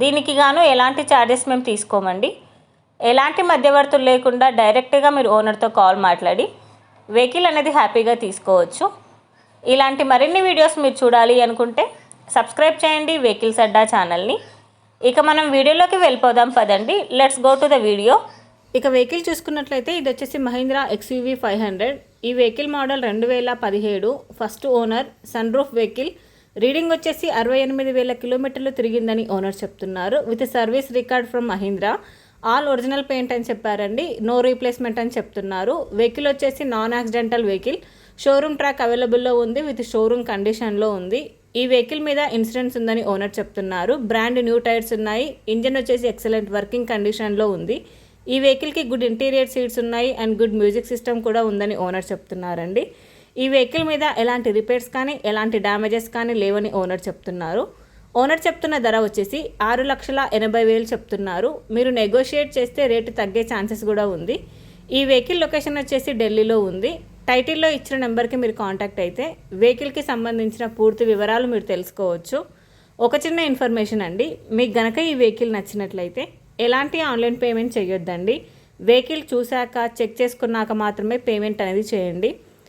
దీనికి గాను ఎలాంటి ఛార్జెస్ మేము తీసుకోమండి. ఎలాంటి మధ్యవర్తులు లేకుండా డైరెక్ట్గా మీరు ఓనర్తో కాల్ మాట్లాడి వెహికల్ అనేది హ్యాపీగా తీసుకోవచ్చు. ఇలాంటి మరిన్ని వీడియోస్ మీరు చూడాలి అనుకుంటే సబ్స్క్రైబ్ చేయండి వెహికల్స్ అడ్డా ఛానల్ని ఇక మనం వీడియోలోకి వెళ్ళిపోదాం పదండి. Let's go to the video ఇక వెహికల్ చూసుకున్నట్లయితే ఇది వచ్చేసి మహీంద్రా ఎక్స్యూవీ ఫైవ్ హండ్రెడ్ ఈ వెహికల్ మోడల్ రెండు వేల పదిహేడు. First owner sunroof vehicle reading వచ్చేసి అరవై ఎనిమిది వేల కిలోమీటర్లు తిరిగిందని ఓనర్ చెప్తున్నారు. With service record from Mahindra. All original paint అని చెప్పారండి. నో రీప్లేస్మెంట్ అని చెప్తున్నారు. వెహికల్ వచ్చేసి non accidental vehicle. Showroom track అవైలబుల్లో ఉంది. విత్ షోరూమ్ కండిషన్లో ఉంది. ఈ వెహికల్ మీద ఇన్సూరెన్స్ ఉందని ఓనర్ చెప్తున్నారు. బ్రాండ్ న్యూ టైర్స్ ఉన్నాయి. ఇంజన్ వచ్చేసి ఎక్సలెంట్ వర్కింగ్ కండిషన్లో ఉంది. ఈ వెహికల్కి గుడ్ ఇంటీరియర్ సీట్స్ ఉన్నాయి. అండ్ గుడ్ మ్యూజిక్ సిస్టమ్ కూడా ఉందని ఓనర్ చెప్తున్నారండి. ఈ వెహికల్ మీద ఎలాంటి రిపేర్స్ కానీ ఎలాంటి డ్యామేజెస్ కానీ లేవని ఓనర్ చెప్తున్నారు. ఓనర్ చెప్తున్న ధర వచ్చేసి ఆరు లక్షల ఎనభై వేలు చెప్తున్నారు. మీరు నెగోషియేట్ చేస్తే రేటు తగ్గే ఛాన్సెస్ కూడా ఉంది. ఈ వెహికల్ లొకేషన్ వచ్చేసి ఢిల్లీలో ఉంది. టైటిల్లో ఇచ్చిన నెంబర్కి మీరు కాంటాక్ట్ అయితే వెహికల్కి సంబంధించిన పూర్తి వివరాలు మీరు తెలుసుకోవచ్చు. ఒక చిన్న ఇన్ఫర్మేషన్ అండి. మీకు గనక ఈ వెహికల్ నచ్చినట్లయితే ఎలాంటి ఆన్లైన్ పేమెంట్ చేయొద్దండి. వెహికల్ చూశాక చెక్ చేసుకున్నాక మాత్రమే పేమెంట్ అనేది చేయండి.